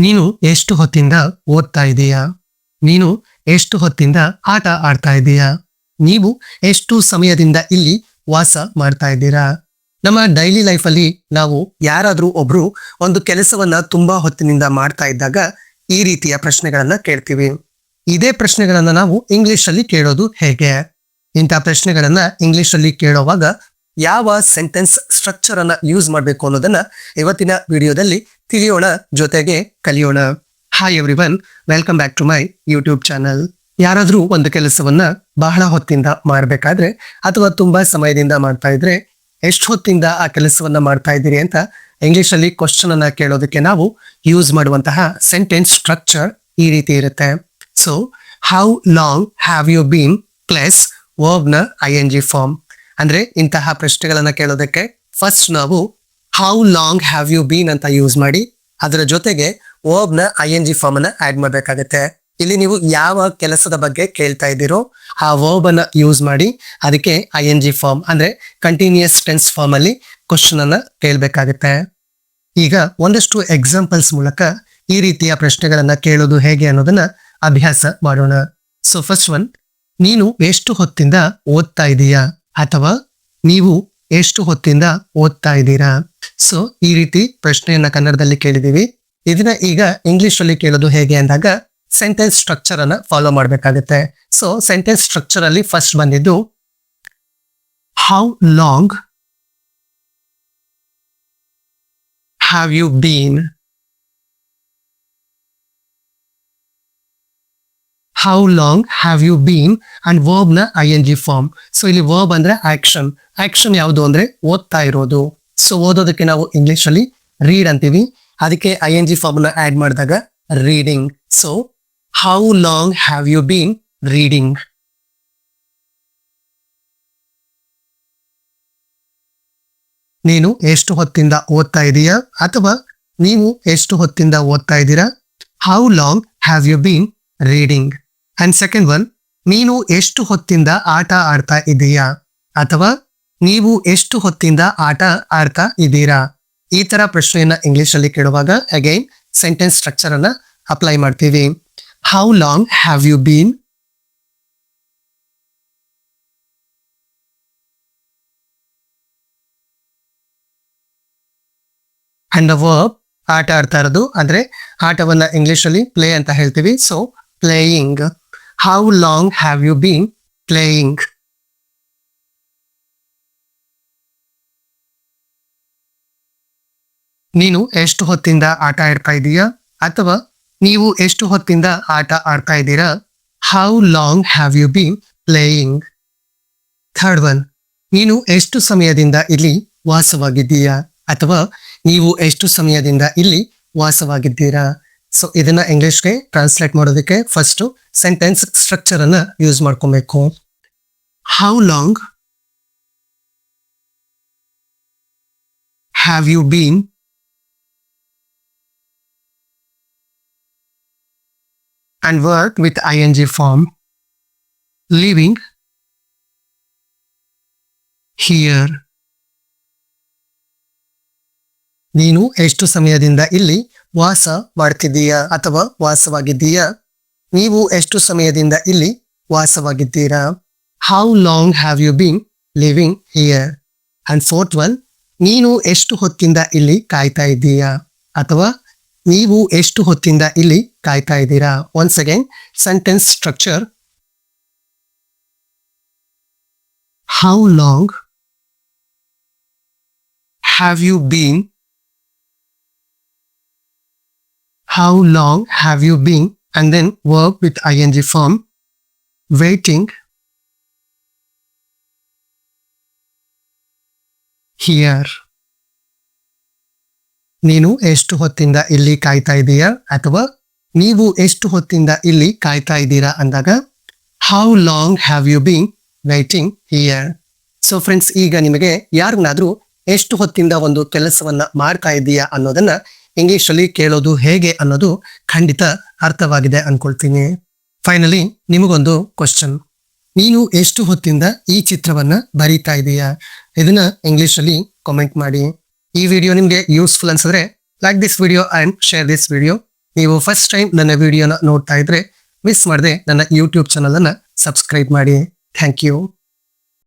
ನೀನು ಎಷ್ಟು ಹೊತ್ತಿಂದ ಓದ್ತಾ ಇದೀಯಾ? ನೀನು ಎಷ್ಟು ಹೊತ್ತಿಂದ ಆಟ ಆಡ್ತಾ ಇದೀಯಾ? ನೀವು ಎಷ್ಟು ಸಮಯದಿಂದ ಇಲ್ಲಿ ವಾಸ ಮಾಡ್ತಾ ಇದ್ದೀರಾ? ನಮ್ಮ ಡೈಲಿ ಲೈಫಲ್ಲಿ ನಾವು ಯಾರಾದರೂ ಒಬ್ರು ಒಂದು ಕೆಲಸವನ್ನ ತುಂಬಾ ಹೊತ್ತಿನಿಂದ ಮಾಡ್ತಾ ಇದ್ದಾಗ ಈ ರೀತಿಯ ಪ್ರಶ್ನೆಗಳನ್ನ ಕೇಳ್ತೀವಿ. ಇದೇ ಪ್ರಶ್ನೆಗಳನ್ನ ನಾವು ಇಂಗ್ಲಿಷ್ ಅಲ್ಲಿ ಕೇಳೋದು ಹೇಗೆ? ಇಂಥ ಪ್ರಶ್ನೆಗಳನ್ನ ಇಂಗ್ಲಿಷ್ ಅಲ್ಲಿ ಕೇಳೋವಾಗ ಯಾವ ಸೆಂಟೆನ್ಸ್ ಸ್ಟ್ರಕ್ಚರ್ ಅನ್ನ ಯೂಸ್ ಮಾಡಬೇಕು ಅನ್ನೋದನ್ನ ಇವತ್ತಿನ ವಿಡಿಯೋದಲ್ಲಿ ತಿಳಿಯೋಣ, ಜೊತೆಗೆ ಕಲಿಯೋಣ. Hi everyone welcome back to my YouTube channel ಯಾರಾದರೂ ಒಂದು ಕೆಲಸವನ್ನ ಬಹಳ ಹೊತ್ತಿಂದ ಮಾಡಬೇಕಾದ್ರೆ, ಅಥವಾ ತುಂಬಾ ಸಮಯದಿಂದ ಮಾಡ್ತಾ ಇದ್ರೆ, ಎಷ್ಟು ಹೊತ್ತಿಂದ ಆ ಕೆಲಸವನ್ನ ಮಾಡ್ತಾ ಇದ್ದೀರಿ ಅಂತ ಇಂಗ್ಲಿಷ್ ಅಲ್ಲಿ ಕ್ವಶನ್ ಅನ್ನ ಕೇಳೋದಕ್ಕೆ ನಾವು ಯೂಸ್ ಮಾಡುವಂತಹ ಸೆಂಟೆನ್ಸ್ ಸ್ಟ್ರಕ್ಚರ್ ಈ ರೀತಿ ಇರುತ್ತೆ. So how long have you been plus ವರ್ಬ್ನ I N G form ಅಂದ್ರೆ ಇಂತಹ ಪ್ರಶ್ನೆಗಳನ್ನ ಕೇಳೋದಕ್ಕೆ ಫಸ್ಟ್ ನಾವು how long have you been ಅಂತ ಯೂಸ್ ಮಾಡಿ ಅದರ ಜೊತೆಗೆ ಓಬ್ನ ಐ ಎನ್ ಜಿ ಫಾರ್ಮ್ ಅನ್ನ ಆಡ್ ಮಾಡಬೇಕಾಗತ್ತೆ. ಇಲ್ಲಿ ನೀವು ಯಾವ ಕೆಲಸದ ಬಗ್ಗೆ ಕೇಳ್ತಾ ಇದ್ದೀರೋ ಆ ವರ್ಬ್ ಅನ್ನ ಯೂಸ್ ಮಾಡಿ ಅದಕ್ಕೆ ಐ ಎನ್ ಜಿ ಫಾರ್ಮ್ ಅಂದ್ರೆ ಕಂಟಿನ್ಯೂಸ್ ಟೆನ್ಸ್ ಫಾರ್ಮ್ ಅಲ್ಲಿ ಕ್ವಶನ್ ಅನ್ನ ಕೇಳಬೇಕಾಗುತ್ತೆ. ಈಗ ಒಂದಷ್ಟು ಎಕ್ಸಾಂಪಲ್ಸ್ ಮೂಲಕ ಈ ರೀತಿಯ ಪ್ರಶ್ನೆಗಳನ್ನ ಕೇಳೋದು ಹೇಗೆ ಅನ್ನೋದನ್ನ ಅಭ್ಯಾಸ ಮಾಡೋಣ. ಸೊ ಫಸ್ಟ್ ಒನ್ ನೀನು ಎಷ್ಟು ಹೊತ್ತಿಂದ ಓದ್ತಾ ಇದೀಯಾ ಅಥವಾ ನೀವು ಎಷ್ಟು ಹೊತ್ತಿಂದ ಓದ್ತಾ ಇದ್ದೀರಾ? ಸೊ ಈ ರೀತಿ ಪ್ರಶ್ನೆಯನ್ನ ಕನ್ನಡದಲ್ಲಿ ಕೇಳಿದೀವಿ ಇದನ್ನ ಈಗ ಇಂಗ್ಲಿಷ್ ಅಲ್ಲಿ ಕೇಳೋದು ಹೇಗೆ ಅಂದಾಗ ಸೆಂಟೆನ್ಸ್ ಸ್ಟ್ರಕ್ಚರ್ ಅನ್ನ ಫಾಲೋ ಮಾಡಬೇಕಾಗುತ್ತೆ. ಸೊ ಸೆಂಟೆನ್ಸ್ ಸ್ಟ್ರಕ್ಚರ್ ಅಲ್ಲಿ ಫಸ್ಟ್ ಬಂದಿದ್ದು how long have you been how long have you been and ವರ್ಬ್ನ I N G form so ಇಲ್ಲಿ ವರ್ಬ್ ಅಂದ್ರೆ ಆಕ್ಷನ್ ಆಕ್ಷನ್ ಯಾವುದು ಅಂದ್ರೆ ಓದ್ತಾ ಇರೋದು. ಸೊ ಓದೋದಕ್ಕೆ ನಾವು ಇಂಗ್ಲಿಷ್ ಅಲ್ಲಿ ರೀಡ್ ಅಂತೀವಿ. ಅದಕ್ಕೆ I N G formula add ಮಾಡಿದಾಗ reading so how long have you been reading ನೀನು ಎಷ್ಟು ಹೊತ್ತಿಂದ ಓದ್ತಾ ಇದೀಯಾ? ಅಥವಾ ನೀವು ಎಷ್ಟು ಹೊತ್ತಿಂದ ಓದ್ತಾ ಇದ್ದೀರಾ? How long have you been reading and second one ನೀನು ಎಷ್ಟು ಹೊತ್ತಿಂದ ಆಟ ಆಡ್ತಾ ಇದೀಯಾ? ಅಥವಾ ನೀವು ಎಷ್ಟು ಹೊತ್ತಿಂದ ಆಟ ಆಡ್ತಾ ಇದ್ದೀರಾ? ಈ ತರ ಪ್ರಶ್ನೆಯನ್ನ ಇಂಗ್ಲಿಷ್ ಅಲ್ಲಿ ಕೇಳುವಾಗ ಅಗೈನ್ ಸೆಂಟೆನ್ಸ್ ಸ್ಟ್ರಕ್ಚರ್ ಅನ್ನ ಅಪ್ಲೈ ಮಾಡ್ತೀವಿ. How long have you been and verb ಆಟ ಆಡ್ತಾ ಇರೋದು ಅಂದ್ರೆ ಆಟವನ್ನ ಇಂಗ್ಲಿಷ್ ಅಲ್ಲಿ ಪ್ಲೇ ಅಂತ ಹೇಳ್ತೀವಿ. So playing how long have you been playing ನೀನು ಎಷ್ಟು ಹೊತ್ತಿಂದ ಆಟ ಆಡ್ತಾ ಇದೀಯಾ? ಅಥವಾ ನೀವು ಎಷ್ಟು ಹೊತ್ತಿಂದ ಆಟ ಆಡ್ತಾ ಇದ್ದೀರಾ? How long have you been playing third one ನೀನು ಎಷ್ಟು ಸಮಯದಿಂದ ಇಲ್ಲಿ ವಾಸವಾಗಿದ್ದೀಯಾ? ಅಥವಾ ನೀವು ಎಷ್ಟು ಸಮಯದಿಂದ ಇಲ್ಲಿ ವಾಸವಾಗಿದ್ದೀರಾ? ಸೊ ಇದನ್ನ ಇಂಗ್ಲಿಷ್ಗೆ ಟ್ರಾನ್ಸ್ಲೇಟ್ ಮಾಡೋದಕ್ಕೆ ಫಸ್ಟ್ ಸೆಂಟೆನ್ಸ್ ಸ್ಟ್ರಕ್ಚರ್ ಅನ್ನ ಯೂಸ್ ಮಾಡ್ಕೊಬೇಕು. How long have you been and work with ing form living here. ನೀನು ಎಷ್ಟು ಸಮಯದಿಂದ ಇಲ್ಲಿ ವಾಸ ಮಾಡ್ತಿದ್ದೀಯಾ ಅಥವಾ ವಾಸವಾಗಿದ್ದೀಯಾ? ನೀವು ಎಷ್ಟು ಸಮಯದಿಂದ ಇಲ್ಲಿ ವಾಸವಾಗಿದ್ದೀರಾ? How long have you been living here and fourth one ನೀನು ಎಷ್ಟು ಹೊತ್ತಿಂದ ಇಲ್ಲಿ ಕಾಯ್ತಾ ಇದ್ದೀಯಾ ಅಥವಾ ನೀವು ಎಷ್ಟು ಹೊತ್ತಿಂದ ಇಲ್ಲಿ ಕಾಯ್ತಾ ಇದ್ದೀರಾ? Once again sentence structure how long have you been how long have you been and then work with I N G form waiting here ನೀನು ಎಷ್ಟು ಹೊತ್ತಿಂದ ಇಲ್ಲಿ ಕಾಯ್ತಾ ಇದೀಯ? ಅಥವಾ ನೀವು ಎಷ್ಟು ಹೊತ್ತಿಂದ ಇಲ್ಲಿ ಕಾಯ್ತಾ ಇದ್ದೀರಾ ಅಂದಾಗ how long have you been waiting here so friends ಈಗ ನಿಮಗೆ ಯಾರನ್ನಾದ್ರೂ ಎಷ್ಟು ಹೊತ್ತಿಂದ ಒಂದು ಕೆಲಸವನ್ನ ಮಾಡ್ತಾ ಇದೀಯಾ ಅನ್ನೋದನ್ನ ಇಂಗ್ಲಿಷ್ ಅಲ್ಲಿ ಕೇಳೋದು ಹೇಗೆ ಅನ್ನೋದು ಖಂಡಿತ ಅರ್ಥವಾಗಿದೆ ಅನ್ಕೊಳ್ತೀನಿ. ಫೈನಲಿ ನಿಮಗೊಂದು ಕ್ವಶನ್ ನೀನು ಎಷ್ಟು ಹೊತ್ತಿಂದ ಈ ಚಿತ್ರವನ್ನ ಬರೀತಾ ಇದೀಯಾ? ಇದನ್ನ ಇಂಗ್ಲಿಷ್ ಅಲ್ಲಿ ಕಾಮೆಂಟ್ ಮಾಡಿ. ಈ ವಿಡಿಯೋ ನಿಮಗೆ ಯೂಸ್ಫುಲ್ ಅನ್ಸಿದ್ರೆ like this video and share this video ನೀವು ಫಸ್ಟ್ ಟೈಮ್ ನನ್ನ ವಿಡಿಯೋನ ನೋಡ್ತಾ ಇದ್ರೆ ಮಿಸ್ ಮಾಡದೆ ನನ್ನ ಯೂಟ್ಯೂಬ್ ಚಾನಲನ್ನು ಸಬ್ಸ್ಕ್ರೈಬ್ ಮಾಡಿ. Thank you